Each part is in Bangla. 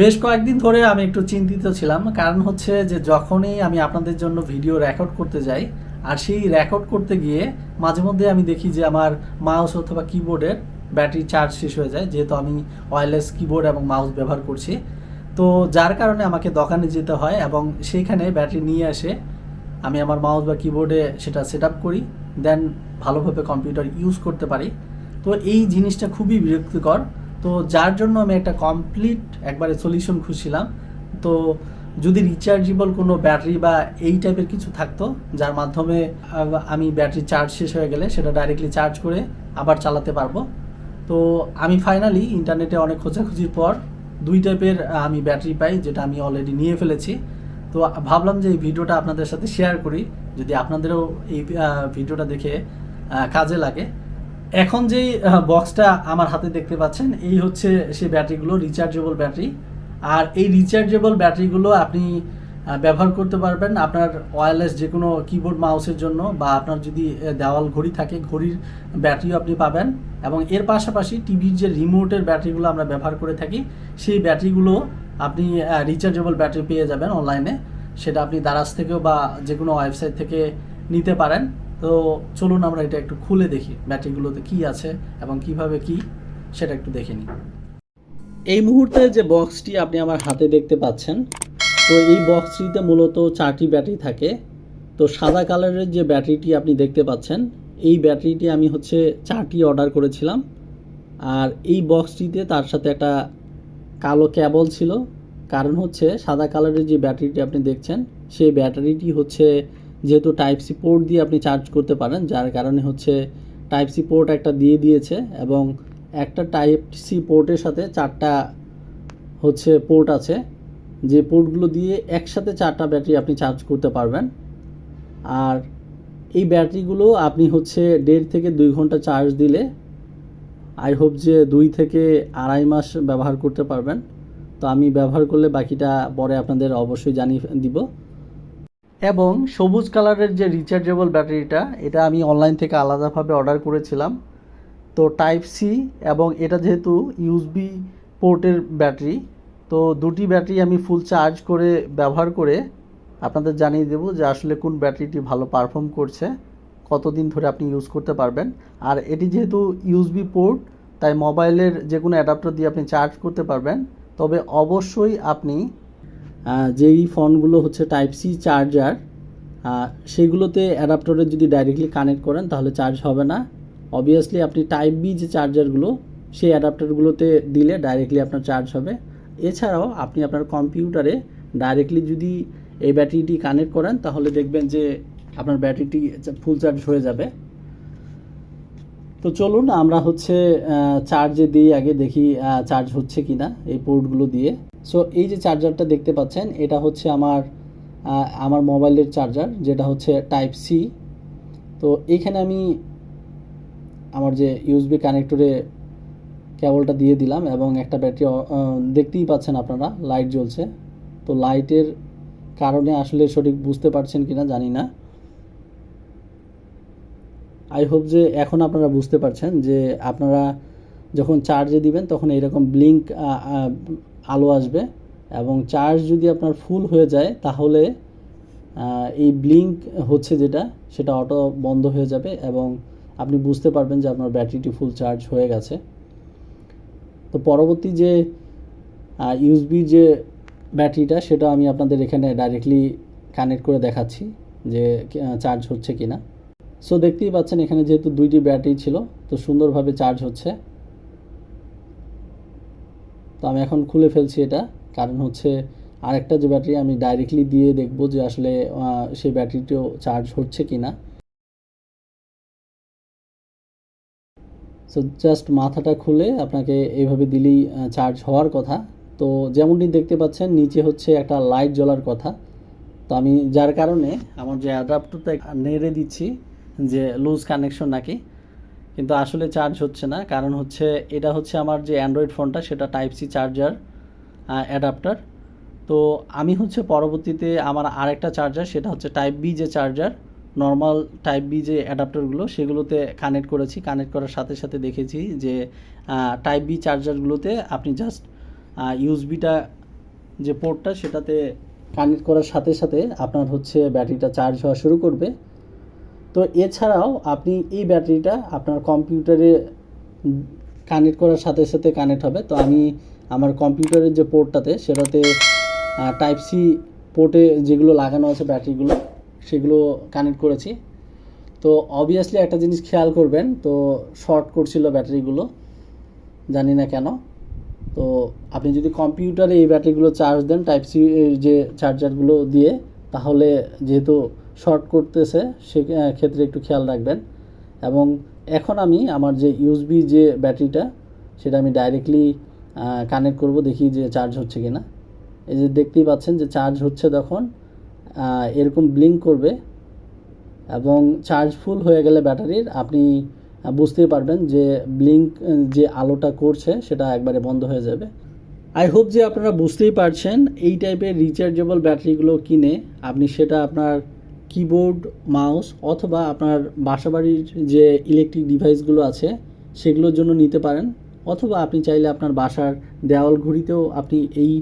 বেশ কয়েকদিন ধরে আমি একটু চিন্তিত ছিলাম। কারণ হচ্ছে যে যখনই আমি আপনাদের জন্য ভিডিও রেকর্ড করতে যাই, আর সেই রেকর্ড করতে গিয়ে মাঝে মধ্যে আমি দেখি যে আমার মাউস অথবা কিবোর্ডের ব্যাটারি চার্জ শেষ হয়ে যায়, যেহেতু আমি ওয়্যারলেস কিবোর্ড এবং মাউস ব্যবহার করছি। তো যার কারণে আমাকে দোকানে যেতে হয় এবং সেইখানে ব্যাটারি নিয়ে এসে আমি আমার মাউস বা কিবোর্ডে সেটা সেট করি দেন ভালোভাবে কম্পিউটার ইউজ করতে পারি। তো এই জিনিসটা খুবই বিরক্তিকর। তো যার জন্য আমি একটা কমপ্লিট একবারে সলিউশন খুঁজছিলাম। তো যদি রিচার্জেবল কোনো ব্যাটারি বা এই টাইপের কিছু থাকতো, যার মাধ্যমে আমি ব্যাটারি চার্জ শেষ হয়ে গেলে সেটা ডাইরেক্টলি চার্জ করে আবার চালাতে পারব। তো আমি ফাইনালি ইন্টারনেটে অনেক খোঁজাখুঁজির পর দুই টাইপের আমি ব্যাটারি পাই, যেটা আমি অলরেডি নিয়ে ফেলেছি। তো ভাবলাম যে এই ভিডিওটা আপনাদের সাথে শেয়ার করি, যদি আপনাদেরও এই ভিডিওটা দেখে কাজে লাগে। এখন যেই বক্সটা আমার হাতে দেখতে পাচ্ছেন, এই হচ্ছে সেই ব্যাটারিগুলো রিচার্জেবল ব্যাটারি আর এই রিচার্জেবল ব্যাটারিগুলো আপনি ব্যবহার করতে পারবেন আপনার ওয়ারলেস যে কোনো কিবোর্ড মাউসের জন্য বা আপনার যদি দেওয়াল ঘড়ি থাকে, ঘড়ির ব্যাটারিও আপনি পাবেন। এবং এর পাশাপাশি টিভির যে রিমোটের ব্যাটারিগুলো আমরা ব্যবহার করে থাকি, সেই ব্যাটারিগুলো আপনি রিচার্জেবল ব্যাটারি পেয়ে যাবেন অনলাইনে সেটা আপনি দারাজ থেকেও বা যে কোনো ওয়েবসাইট থেকে নিতে পারেন। তো চলুন আমরা এটা একটু খুলে দেখি ব্যাটারিগুলোতে কি আছে এবং কীভাবে কি, সেটা একটু দেখে নিই। এই মুহূর্তে যে বক্সটি আপনি আমার হাতে দেখতে পাচ্ছেন, তো এই বক্সটিতে মূলত চারটি ব্যাটারি থাকে। তো সাদা কালারের যে ব্যাটারিটি আপনি দেখতে পাচ্ছেন, এই ব্যাটারিটি আমি হচ্ছে চারটি অর্ডার করেছিলাম। আর এই বক্সটিতে তার সাথে একটা কালো ক্যাবল ছিল। কারণ হচ্ছে সাদা কালারের যে ব্যাটারিটি আপনি দেখছেন, সেই ব্যাটারিটি হচ্ছে যেহেতু টাইপ সি পোর্ট দিয়ে আপনি চার্জ করতে পারেন, যার কারণে হচ্ছে টাইপ সি পোর্ট একটা দিয়ে দিয়েছে এবং একটা টাইপ সি পোর্টের সাথে চারটা হচ্ছে পোর্ট আছে। যে পোর্টগুলো দিয়ে একসাথে চারটা ব্যাটারি আপনি চার্জ করতে পারবেন। আর এই ব্যাটারিগুলো আপনি হচ্ছে দেড় থেকে দুই ঘণ্টা চার্জ দিলে আই হোপ যে দুই থেকে আড়াই মাস ব্যবহার করতে পারবেন। তো আমি ব্যবহার করলে বাকিটা পরে আপনাদের অবশ্যই জানিয়ে দিব। এবং সবুজ কালারের যে রিচার্জেবল ব্যাটারিটা এটা আমি অনলাইন থেকে আলাদাভাবে অর্ডার করেছিলাম। তো টাইপ সি এবং এটা যেহেতু ইউএসবি পোর্টের ব্যাটারি তো দুটি ব্যাটারি আমি ফুল চার্জ করে ব্যবহার করে আপনাদের জানিয়ে দেবো যে আসলে কোন ব্যাটারিটি ভালো পারফর্ম করছে, কতদিন ধরে আপনি ইউজ করতে পারবেন। আর এটি যেহেতু ইউএসবি পোর্ট তাই মোবাইলের যে কোনো অ্যাডাপ্টার দিয়ে আপনি চার্জ করতে পারবেন। তবে অবশ্যই আপনি যেই ফোনগুলো হচ্ছে টাইপ সি চার্জার সেগুলোতে অ্যাডাপ্টারে যদি ডাইরেক্টলি কানেক্ট করেন তাহলে চার্জ হবে না। অবভিয়াসলি আপনি টাইপ বি যে চার্জারগুলো সেই অ্যাডাপ্টারগুলোতে দিলে ডাইরেক্টলি আপনার চার্জ হবে। এছাড়াও আপনি আপনার কম্পিউটারে ডাইরেক্টলি যদি এই ব্যাটারিটি কানেক্ট করেন তাহলে দেখবেন যে আপনার ব্যাটারিটি ফুল চার্জ হয়ে যাবে। তো চলুন আমরা হচ্ছে চার্জে দিই আগে দেখি চার্জ হচ্ছে কি না এই পোর্টগুলো দিয়ে। সো এই যে চার্জারটা দেখতে পাচ্ছেন, এটা হচ্ছে আমার আমার মোবাইলের চার্জার যেটা হচ্ছে টাইপ সি তো এইখানে আমি আমার যে ইউএসবি কানেক্টরে কেবলটা দিয়ে দিলাম এবং একটা ব্যাটারি দেখতেই পাচ্ছেন আপনারা লাইট জ্বলছে। তো লাইটের কারণে আসলে সঠিক বুঝতে পারছেন কিনা জানি না। আই হোপ যে এখন আপনারা বুঝতে পারছেন যে আপনারা যখন চার্জে দিবেন, তখন এরকম ব্লিঙ্ক আলো আসবে এবং চার্জ যদি আপনার ফুল হয়ে যায়, তাহলে এই ব্লিঙ্ক হচ্ছে যেটা, সেটা অটো বন্ধ হয়ে যাবে এবং আপনি বুঝতে পারবেন যে আপনার ব্যাটারিটি ফুল চার্জ হয়ে গেছে। তো পরবর্তী যে ইউএসবি যে ব্যাটারিটা সেটা আমি আপনাদের এখানে ডাইরেক্টলি কানেক্ট করে দেখাচ্ছি যে চার্জ হচ্ছে কি না সো দেখতেই পাচ্ছেন এখানে যেহেতু দুইটি ব্যাটারি ছিল, তো সুন্দরভাবে চার্জ হচ্ছে। তো আমি এখন খুলে ফেলছি এটা, কারণ হচ্ছে আরেকটা যে ব্যাটারি আমি ডাইরেক্টলি দিয়ে দেখব যে আসলে সেই ব্যাটারিটিও চার্জ হচ্ছে কি না সো জাস্ট মাথাটা খুলে আপনাকে এইভাবে দিলেই চার্জ হওয়ার কথা। তো যেমনটি দেখতে পাচ্ছেন, নিচে হচ্ছে একটা লাইট জ্বলার কথা। তো আমি যার কারণে আমার যে অ্যাডাপ্টারটা নেড়ে দিচ্ছি যে লুজ কানেকশন নাকি? কিন্তু আসলে চার্জ হচ্ছে না, কারণ হচ্ছে এটা হচ্ছে আমার যে অ্যান্ড্রয়েড ফোনটা, সেটা টাইপ সি চার্জার অ্যাডাপ্টার। তো আমি হচ্ছে পরবর্তীতে আমার আরেকটা চার্জার, সেটা হচ্ছে টাইপ বি যে চার্জার, নর্মাল টাইপ বি যে অ্যাডাপ্টারগুলো, সেগুলোতে কানেক্ট করেছি। কানেক্ট করার সাথে সাথে দেখেছি যে টাইপ বি চার্জারগুলোতে আপনি জাস্ট ইউএসবিটা যে পোর্টটা, সেটাতে কানেক্ট করার সাথে সাথে আপনার হচ্ছে ব্যাটারিটা চার্জ হওয়া শুরু করবে। তো এছাড়াও আপনি এই ব্যাটারিটা আপনার কম্পিউটারে কানেক্ট করার সাথে সাথে কানেক্ট হবে। তো আমি আমার কম্পিউটারের যে পোর্টটাতে, সেটাতে টাইপ সি পোর্টে যেগুলো লাগানো আছে ব্যাটারিগুলো, সেগুলো কানেক্ট করেছি। তো অবভিয়াসলি একটা জিনিস খেয়াল করবেন, তো শর্ট করছিল ব্যাটারিগুলো, জানি না কেন। তো আপনি যদি কম্পিউটারে এই ব্যাটারিগুলো চার্জ দেন টাইপ সি যে চার্জারগুলো দিয়ে, তাহলে যেহেতু শর্ট করতেছে, সে ক্ষেত্রে একটু খেয়াল রাখবেন। এবং এখন আমি আমার যে ইউএসবি যে ব্যাটারিটা, সেটা আমি ডাইরেক্টলি কানেক্ট করব, দেখি যে চার্জ হচ্ছে কি না এই যে দেখতেই পাচ্ছেন যে চার্জ হচ্ছে তখন এরকম ব্লিঙ্ক করবে। এবং চার্জ ফুল হয়ে গেলে ব্যাটারির, আপনি বুঝতেই পারবেন যে ব্লিঙ্ক যে আলোটা করছে, সেটা একবারে বন্ধ হয়ে যাবে। আই হোপ যে আপনারা বুঝতেই পারছেন, এই টাইপের রিচার্জেবল ব্যাটারিগুলো কিনে, আপনি সেটা আপনার কিবোর্ড মাউস অথবা আপনার বাসাবাড়ির যে ইলেকট্রিক ডিভাইসগুলো আছে, সেগুলোর জন্য নিতে পারেন। অথবা আপনি চাইলে আপনার বাসার দেওয়াল ঘড়িতেও আপনি এই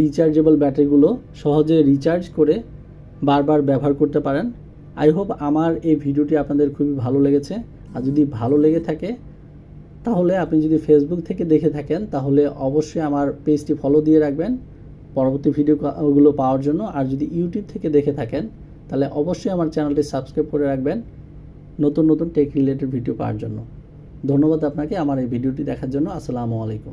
রিচার্জেবল ব্যাটারিগুলো সহজে রিচার্জ করে বারবার ব্যবহার করতে পারেন। আই হোপ আমার এই ভিডিওটি আপনাদের খুবই ভালো লেগেছে। আর যদি ভালো লেগে থাকে, তাহলে আপনি যদি ফেসবুক থেকে দেখে থাকেন, তাহলে অবশ্যই আমার পেজটি ফলো দিয়ে রাখবেন। পরবর্তী ভিডিওগুলো পাওয়ার জন্য। আর যদি ইউটিউব থেকে দেখে থাকেন তাহলে অবশ্যই আমার চ্যানেলটি সাবস্ক্রাইব করে রাখবেন নতুন নতুন টেক রিলেটেড ভিডিও পাওয়ার জন্য। ধন্যবাদ আপনাকে আমার এই ভিডিওটি দেখার জন্য। আসসালামু আলাইকুম।